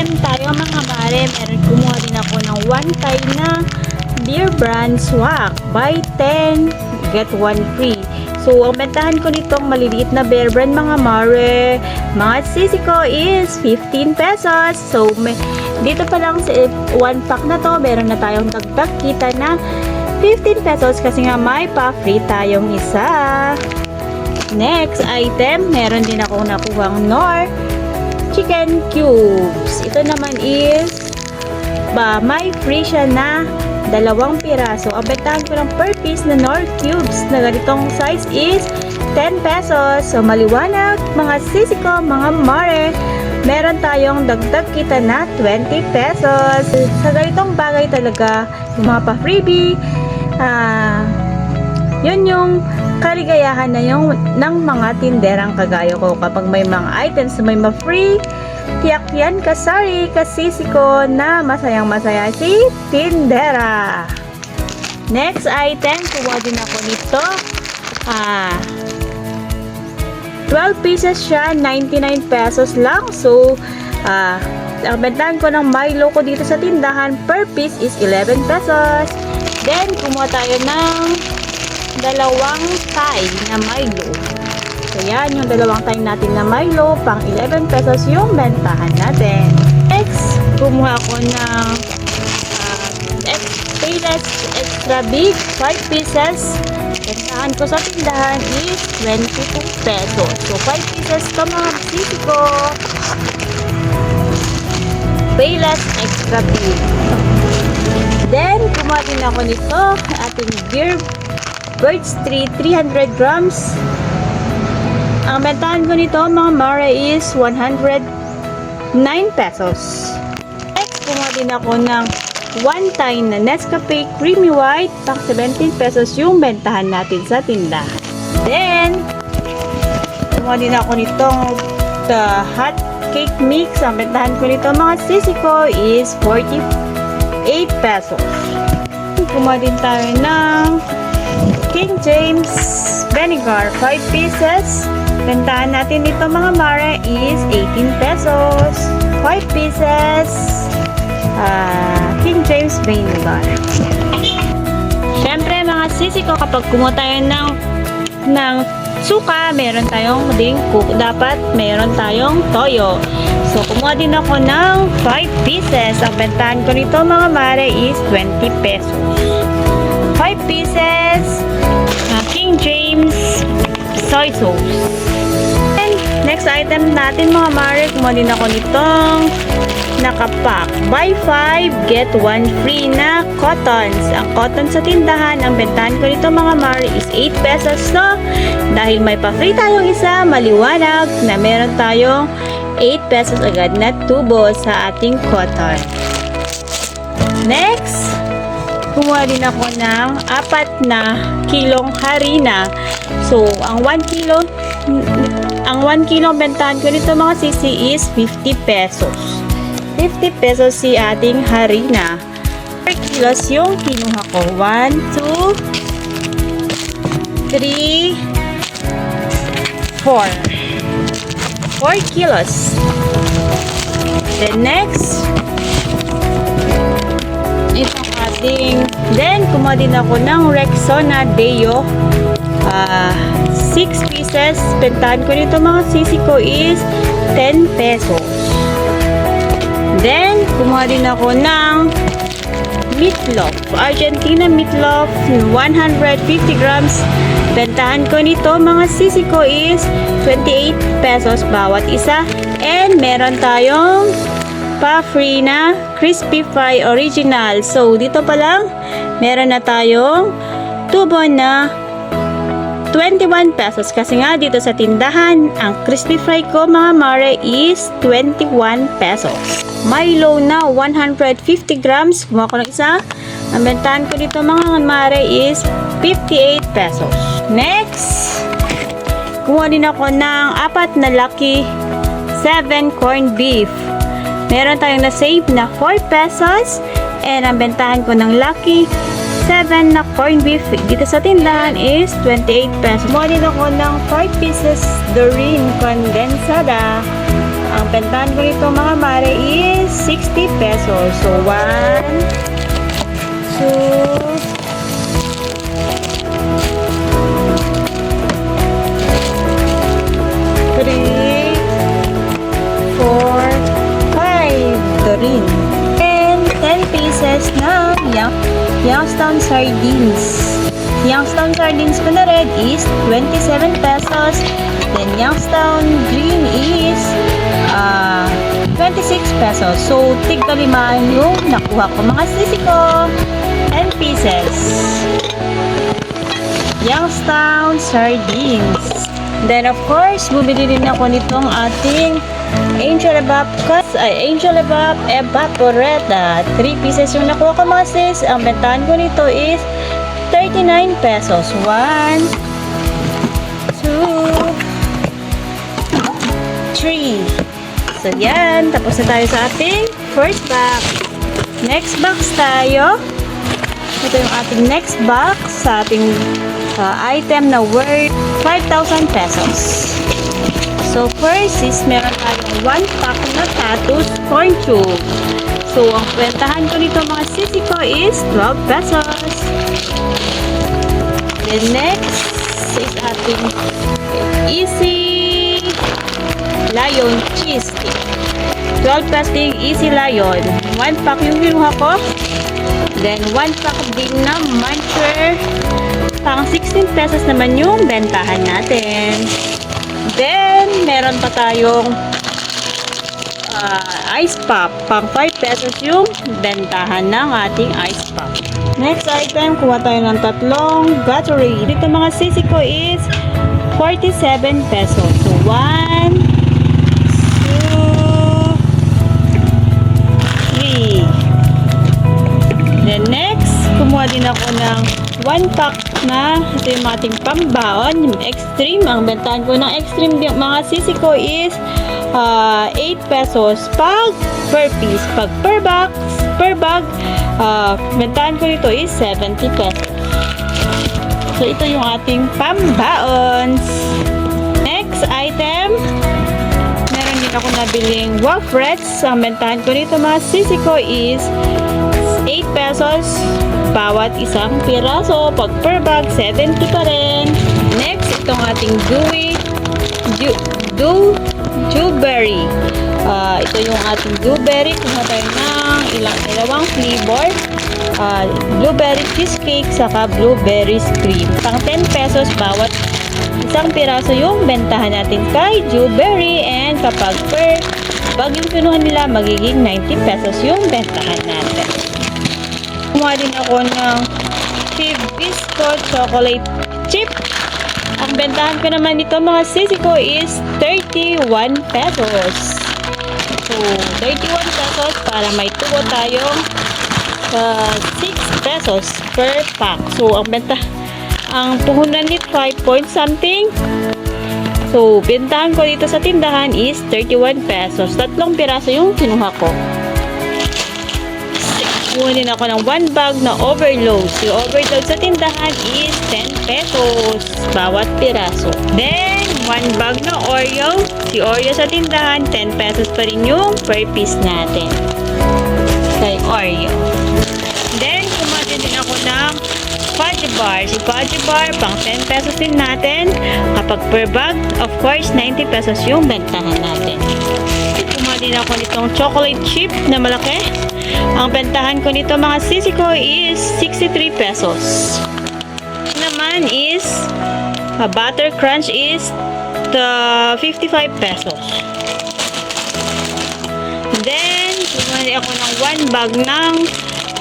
Item tayo mga mare, meron kumuha din ako ng one time na beer brand swak. Buy 10, get 1 free. So, ang bentahan ko nitong maliliit na beer brand mga mare, mga sisi ko is 15 pesos. So, may, dito pa lang sa one pack na to, meron na tayong dagdag kita na 15 pesos kasi nga may pa-free tayong isa. Next item, meron din ako nakuhang Nor chicken cubes. Ito naman is ba may free siya na dalawang piraso. Ang bentahan ko ng per piece na Nor cubes na ganitong size is 10 pesos. So maliwanag mga sisi ko, mga mare. Meron tayong dagdag kita na 20 pesos. Sa ganitong bagay talaga, mga pa-freebie, ah, yun yung kaligayahan na yung ng mga tinderang kagaya ko. Kapag may mga items na may ma-free tiyak yan kasari kasisi ko na masayang masaya si tindera. Next item kuha din ako nito. Ah 12 pieces siya 99 pesos lang. So ah ang bentahan ko ng Milo ko dito sa tindahan. Per piece is 11 pesos. Then kumuha tayo ng dalawang tie na Milo. So, yan yung dalawang tie natin na Milo. Pang 11 pesos yung bentahan natin. Next, kumuha ako ng uh, Payless Extra Big 5 pieces. Bentahan ko sa tindahan is 22 pesos. So, 5 pieces to mga bisisi ko. Payless Extra Big. Then, kumuha din ako nito, ating beer Birch Tree 300 grams. Ang bentahan ko nito mga mare is 109 pesos. Next, kumuha din ako ng one time na Nescafe Creamy White. Pang 17 pesos yung bentahan natin sa tindahan. Then, kumuha din ako nitong the hot cake mix. Ang bentahan ko nito mga sisi ko is 48 pesos. Kumuha din tayo ng King James Vinegar 5 pieces. Bentahan natin dito mga mare is 18 pesos. 5 pieces ah, King James Vinegar. Siyempre mga sisi ko kapag kumuha tayo ng ng suka, meron tayong ding cook. Dapat meron tayong toyo. So, kumuha din ako ng 5 pieces. Ang bentahan ko nito mga mare is 20 pesos. 5 pieces uh, King James soy sauce. And next item natin mga mare, kumuha din ako nitong nakapack. Buy 5, get 1 free na cottons. Ang cotton sa tindahan, ang bentahan ko nito mga mare is 8 pesos no? Dahil may pa-free tayong isa, maliwanag na meron tayong 8 pesos agad na tubo sa ating cotton. Next, kumuha din ako ng apat na kilong harina. So, ang 1 kilo, ang 1 kilo bentahan ko nito mga sisi is 50 pesos. 50 pesos si ating harina. 4 kilos yung kinuha ko. 1, 2, 3, 4. 4 kilos. The next, itong ating then kumuha din ako ng Rexona Deo. Ah 6 pieces. Bentahan ko nito mga sisi ko is 10 pesos. Then kumuha din ako ng meatloaf. Argentina meatloaf 150 grams. Bentahan ko nito mga sisi ko is 28 pesos bawat isa. And meron tayong pa free na crispy fry original. So, dito pa lang, meron na tayong tubo na 21 pesos. Kasi nga, dito sa tindahan, ang crispy fry ko, mga mare, is 21 pesos. Milo na 150 grams. Kumuha ko ng isa. Ang bentahan ko dito mga mare is 58 pesos. Next, kumuha din ako ng apat na lucky 7 corned beef meron tayong na-save na 4 pesos. And ang bentahan ko ng Lucky 7 na corned beef dito sa tindahan is 28 pesos. Bumili ako ng 5 pieces Doreen condensada. Ang bentahan ko nito mga mare is 60 pesos. So 1, 2, sardines. Youngstown sardines ko na red is 27 pesos. Then Youngstown green is ah 26 pesos. So, tigka lima yung nakuha ko. Mga sisi ko, 10 pieces. Youngstown sardines. Then, of course, bumili din ako nitong ating Angel Evap ay Angel Evap Evaporeta. 3 pieces yung nakuha ko mga sis. Ang bentahan ko nito is 39 pesos. 1 2 3 So, yan. Tapos na tayo sa ating first box. Next box tayo. Ito yung ating next box sa ating uh, item na worth 5,000 pesos. So, first is meron tayong one pack na Tatus corn tube. So, ang kwentahan ko nito mga sisi ko is 12 pesos. Then, next is ating Easy Lion Cheese Stick. 12 pesos yung Easy Lion. One pack yung kinuha ko. Then, one pack din na muncher. Pang 16 pesos naman yung bentahan natin. Then, meron pa tayong ah, ice pop. Pang 5 pesos yung bentahan ng ating ice pop. Next item, kuha tayo ng tatlong Gatorade. Dito mga sisi ko is 47 pesos. So, 1, 2, 3. Then next, kumuha din ako ng 1 pack na ito yung ating pambaon, extreme. Ang bentahan ko ng extreme mga sisi ko is ah, 8 pesos pag per piece. Pag per box, per bag, ah, bentahan ko nito is 70 pesos. So, ito yung ating pambaons. Next item, meron din ako nabiling waffrets. Ang bentahan ko nito mga sisi ko is 8 pesos bawat isang piraso. Pag per bag, 70 pa rin. Next, itong ating dewy dew, dew, dewberry. Ah, ito yung ating dewberry. Kumuha tayo ng ilang dalawang flavor. Ah, blueberry cheesecake saka blueberry cream. Pang 10 pesos bawat isang piraso yung bentahan natin kay dewberry and kapag per bag yung kinuha nila magiging 90 pesos yung bentahan natin. Kumuha din ako ng Biscuit Chocolate Chip. Ang bentahan ko naman nito mga sisi ko is 31 pesos. So, 31 pesos para may tubo tayong uh, 6 pesos per pack. So, ang benta, ang puhunan nito 5 point something. So, bentahan ko dito sa tindahan is 31 pesos. Tatlong piraso yung kinuha ko. Kumuha din ako ng one bag na overload. Yung overload sa tindahan is 10 pesos bawat piraso. Then, one bag na Oreo. Si Oreo sa tindahan, 10 pesos pa rin yung per piece natin. Kay Oreo. Then, kumuha din ako ng fudge bar. Si fudge bar, pang 10 pesos din natin. Kapag per bag, of course, 90 pesos yung bentahan natin. Kumuha din ako nitong chocolate chip na malaki. Ang bentahan ko nito mga sisi ko is 63 pesos. Naman is a butter crunch is the 55 pesos. Then, bumili ako ng one bag ng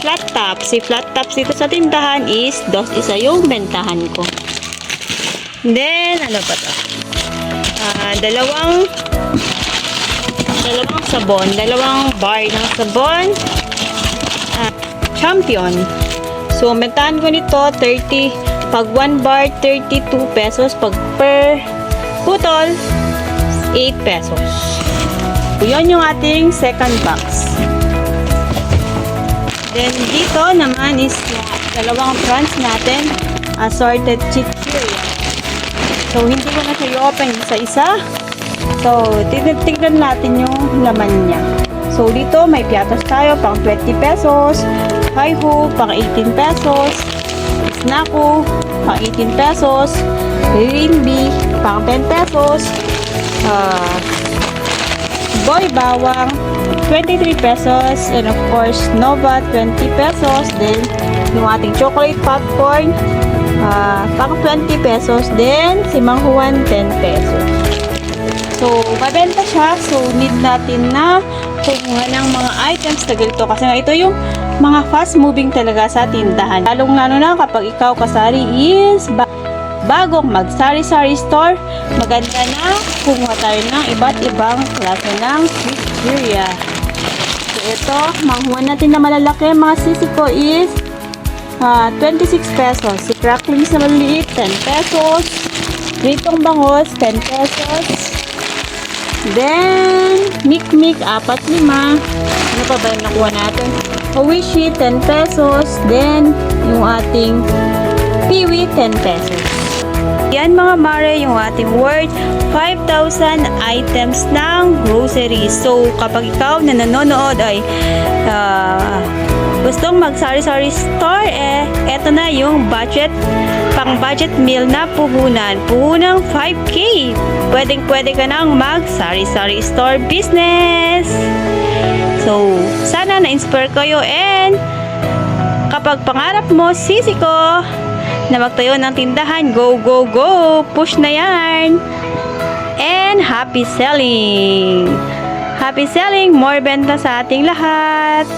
flat tops. Si flat tops dito sa tindahan is dos isa yung bentahan ko. Then, ano pa to? Ah, dalawang dalawang sabon, dalawang bar ng sabon. Ah, champion. So, ang bentahan ko nito, 30, pag 1 bar, 32 pesos. Pag per putol, 8 pesos. So, yun yung ating second box. Then, dito naman is dalawang prawns natin. Assorted chichirya. So, hindi ko na siya i-open isa-isa. So, tignan natin yung laman niya. So, dito may piatos tayo pang 20 pesos. Hi-ho, pang 18 pesos. Snacko, pang 18 pesos. Bee, pang 10 pesos. Ah, Boy Bawang, 23 pesos. And of course, Nova, 20 pesos. Then, yung ating chocolate popcorn, ah, pang 20 pesos. Then, si Mang Juan, 10 pesos. So, mabenta siya. So, need natin na kumuha ng mga items na ganito. Kasi nga ito yung mga fast moving talaga sa tindahan. Lalong lalo na kapag ikaw kasari is ba- bagong mag-sari-sari store, maganda na kumuha tayo ng iba't ibang klase ng pizzeria. So, ito, manghuha natin na malalaki. Mga sisi ko is ah, 26 pesos. Si cracklings na maliliit, 10 pesos. Ritong bangos, 10 pesos. Then, Mikmik, apat lima. Ano pa ba yung nakuha natin? Owishi, 10 pesos. Then, yung ating Piwi, 10 pesos. Yan mga mare, yung ating worth 5,000 items ng groceries. So, kapag ikaw na nanonood ay ah, gustong mag-sari-sari store, eh, eto na yung budget, pang budget meal na puhunan. Puhunang 5K. Pwedeng pwede ka nang mag-sari-sari store business. So, sana na-inspire kayo and kapag pangarap mo, sisi ko, na magtayo ng tindahan, go, go, go! Push na yan! And happy selling! Happy selling! More benta sa ating lahat!